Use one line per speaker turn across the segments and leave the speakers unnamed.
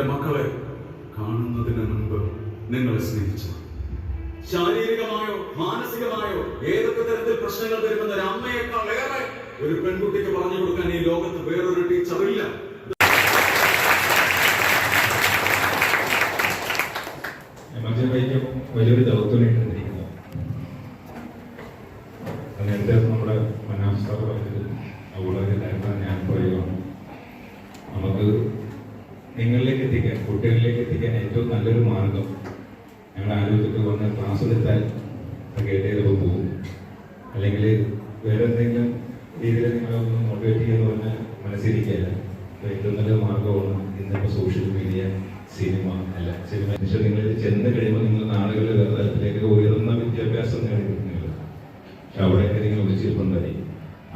എന്റെ മക്കളെ കാണുന്നതിന് മുൻപ് നിങ്ങളെ സ്നേഹിച്ചു ശാരീരികമായോ മാനസികമായോ ഏതൊക്കെ തരത്തിൽ പ്രശ്നങ്ങൾ വരുമെന്ന ഒരു അമ്മയേക്കാൾ ഏറെ ഒരു പെൺകുട്ടിക്ക് പറഞ്ഞു കൊടുക്കാൻ ഈ ലോകത്ത് വേറൊരു
വൈദ്യം വലിയൊരു ദൗത്യമായിട്ട് ഇരിക്കുന്നത് നേരത്തെ നമ്മുടെ കുട്ടികളിലേക്ക് എത്തിക്കാൻ ഏറ്റവും നല്ലൊരു മാർഗം ഞങ്ങൾ ആലോചിച്ചിട്ട് വന്ന് ക്ലാസ് എടുത്താൽ കേട്ട് ചെയ്തപ്പോൾ പോകും. അല്ലെങ്കിൽ വേറെ എന്തെങ്കിലും രീതിയിൽ നിങ്ങളൊന്ന് മോട്ടിവേറ്റ് ചെയ്യുന്ന പറഞ്ഞാൽ മനസ്സിരിക്കുകയല്ല ഏറ്റവും നല്ല മാർഗമാണ് ഇന്നിപ്പോൾ സോഷ്യൽ മീഡിയ സിനിമ അല്ല സിനിമ പക്ഷേ നിങ്ങൾ ചെന്ന് കഴിയുമ്പോൾ നിങ്ങൾ നാളുകളിൽ വേറെ തലത്തിലേക്ക് ഉയർന്ന വിദ്യാഭ്യാസം നേടിയിരുന്നില്ല പക്ഷെ അവിടെയൊക്കെ നിങ്ങൾ ഒളിച്ചിരിപ്പുണ്ടായി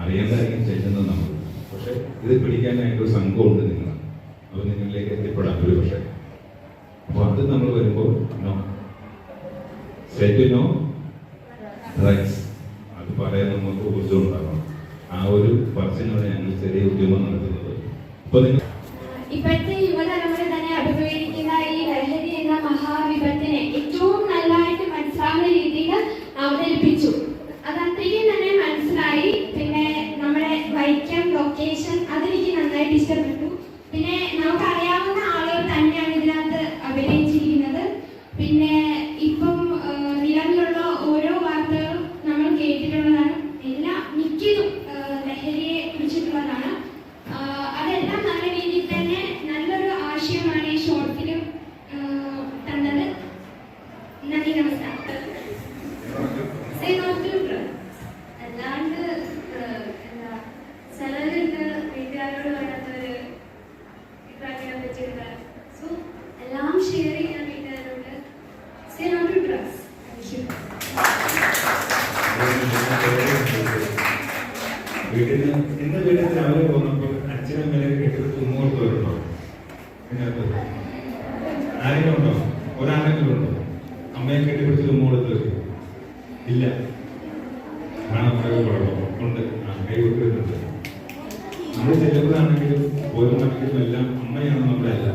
അറിയാൻ കാര്യം ചെല്ലുന്നത് നമ്മൾ. പക്ഷെ ഇത് പിടിക്കാനായിട്ടൊരു സംഘമുണ്ട് അപ്പോൾ നിങ്ങളിലേക്ക് എത്തിപ്പെടാം ഒരു പക്ഷേ. അപ്പൊ അത് നമ്മൾ വരുമ്പോൾ നോ സെറ്റ് നോ റൈറ്റ്സ് അത് പറയാൻ നമുക്ക് ഊർജം ഉണ്ടാകണം. ആ ഒരു പറച്ചിലാണ് ഞങ്ങൾ ചെറിയ ഉദ്യമം നടത്തുന്നത്. അപ്പോൾ നിങ്ങൾ
ഇപ്പോഴത്തെ യുവതലമുറ തന്നെ അഭിമുഖീകരിക്കുന്ന ഈ ലഹരി എന്ന മഹാവിപത്തിനെ ഏറ്റവും നല്ലതായിട്ട് മനസ്സിലാവുന്ന രീതിയിൽ അവതരിപ്പിച്ചു അത് അത്രയ്ക്കും തന്നെ മനസ്സിലായി പിന്നെ നമ്മുടെ വൈക്കം ലൊക്കേഷൻ അതെനിക്ക് നന്നായിട്ട് ഇഷ്ടപ്പെട്ടു പിന്നെ നമുക്കറിയാവുന്ന ആളുകൾ തന്നെയാണ് ഇതിനകത്ത് അഭിനയിച്ചിരിക്കുന്നത് പിന്നെ ഇപ്പം ആ, നിലവിലുള്ള ഓരോ വാർത്തകളും നമ്മൾ കേട്ടിട്ടുള്ളതാണ് എല്ലാം മിക്കതും ആ, ലഹരിയെ കുറിച്ചിട്ടുള്ളതാണ് ആ, അതെല്ലാം നല്ല രീതിയിൽ തന്നെ നല്ലൊരു ആശയമാണ് ഈ ഷോർട്ട് ഫിലിം തന്നത് നന്ദി നമസ്കാരം Say no to drugs. അല്ലാണ്ട് ആ, എന്താ ചിലരുണ്ട് വീട്ടുകാരോട് പറയാത്തൊരു അഭിപ്രായങ്ങളെ പറ്റിയുള്ള സോ എല്ലാം ഷെയർ ചെയ്യാൻ വീട്ടുകാരോട് സേ നോ ടു ഡ്രഗ്സ്
വീട്ടിൽ നിന്ന് ഇന്ന് വീട്ടിൽ രാവിലെ പോകുന്നപ്പോൾ അച്ഛനും മേലെ കെട്ടിട്ട് ഉമ്മോർത്ത് വരുന്നുണ്ടോ ഇതിനകത്ത് ആരെങ്കിലും ഉണ്ടോ? ഒരാളെങ്കിലും ഉണ്ടോ? അമ്മയെ കെട്ടിപ്പിടിച്ച് ഉമ്മോടുത്ത് വരും. ഇല്ല. കാണാൻ വളരെ കുഴപ്പം. ഉണ്ട്. കൈ കൊടുക്കുന്നുണ്ട് നമ്മൾ ചെല്ലുമ്പോഴാണെങ്കിലും ഓരോന്നാണെങ്കിലും എല്ലാം അമ്മയാണ് നമ്മുടെ അല്ല.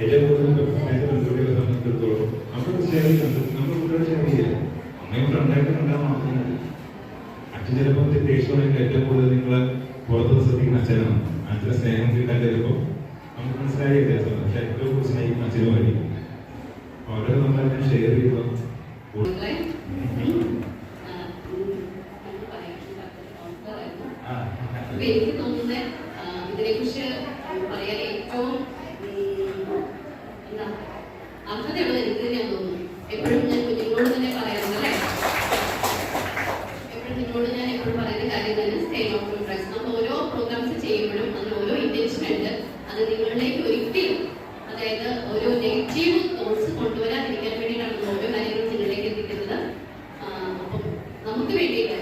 ഏറ്റവും കൂടുതൽ പെൺകുട്ടികളെ സംബന്ധിച്ചിടത്തോളം നമ്മൾ കുട്ടികളെ ഷെയർ ചെയ്യില്ല അമ്മയും ഫ്രണ്ടായിട്ട് കണ്ടാൽ മാത്രമേ ചിലപ്പോൾ ദേഷ്യമായിട്ട് ഏറ്റവും കൂടുതൽ നിങ്ങൾ പുറത്തുനിന്ന് ശ്രദ്ധിക്കുന്ന അച്ഛനാണ് അച്ഛനെ സ്നേഹം കിട്ടാൻ ചിലപ്പോൾ നമുക്ക് മനസ്സിലായ വ്യത്യാസമാണ് പക്ഷെ ഏറ്റവും കൂടുതൽ സ്നേഹിക്കുന്ന അച്ഛനുമായിരിക്കും അവരെ നമ്മളെല്ലാം ഷെയർ ചെയ്യുമ്പോൾ
എനിക്ക് തോന്നുന്നത് ഇതിനെ കുറിച്ച് പറയാൻ ഏറ്റവും എന്താ അർഹതയുള്ളത് അത് നിങ്ങളിലേക്ക് ഒരിക്കലും അതായത് ഒരു നെഗറ്റീവ് തോട്ട്സ് കൊണ്ടുവരാതിരിക്കാൻ വേണ്ടിയിട്ടാണ് ഓരോ കാര്യങ്ങളും നിങ്ങളിലേക്ക് എത്തിക്കുന്നത്. അപ്പം നമുക്ക് വേണ്ടിയിട്ട്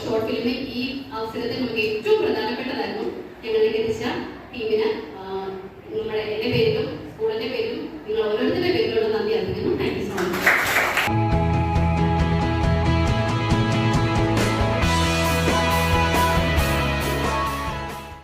ഷോർട്ട് ഫിലിമിൽ ഈ അവസരത്തിൽ നമുക്ക് ഏറ്റവും പ്രധാനപ്പെട്ടതായിരുന്നു ഞങ്ങളിലേക്ക് എത്തിച്ച ടീമിന് നമ്മുടെ എന്റെ പേരിലും സ്കൂളിന്റെ പേരിലും നിങ്ങൾ ഓരോ